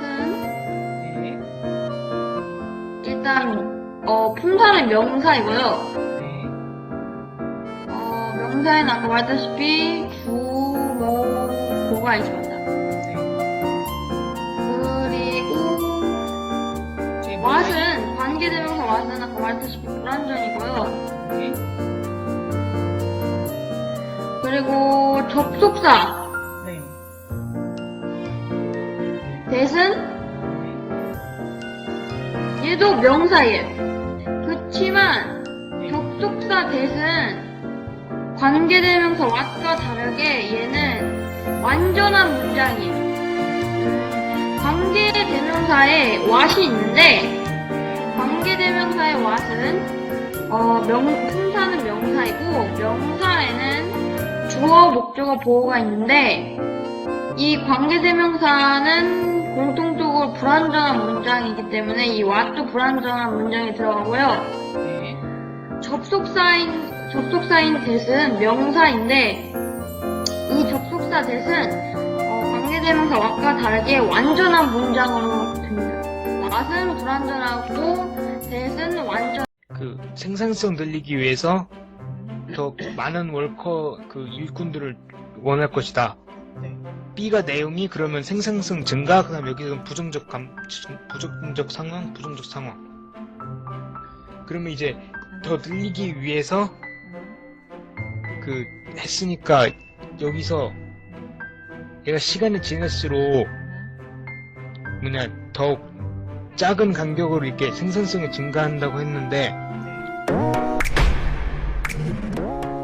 네. 일단 어, 품사는 명사이고요. 네. 어, 명사에는 아까 말했다시피 주어가 있죠. 맛은 관계대명사 왓은 아까 말했다시피 불안전이고요. 네. 그리고 접속사 대은 얘도 명사예요. 그렇지만 네. 접속사 대은 관계대명사 왓과 다르게 얘는 완전한 문장이에요. 관계대명사에 왓이 있는데 관계대명사의 왓은 어, 명, 품사는 명사이고 명사에는 주어, 목적어, 보호가 있는데 이 관계대명사는 공통적으로 불완전한 문장이기 때문에 이 왓도 불완전한 문장이 들어가고요. 네. 접속사인 접속사인 대은 명사인데 이 접속사 대은 어, 관계대명사 왓과 다르게 완전한 문장으로 됩니다. 왓은 불완전하고 대은 완전. 그 생산성 늘리기 위해서 더 많은 월커 그 일꾼들을 원할 것이다. 네. B가 내용이 그러면 생산성 증가, 그 다음 여기서 부정적 감, 부정적 상황, 부정적 상황. 그러면 이제 더 늘리기 위해서 그 했으니까 여기서 얘가 시간이 지날수록 뭐냐 더욱 작은 간격으로 이렇게 생산성이 증가한다고 했는데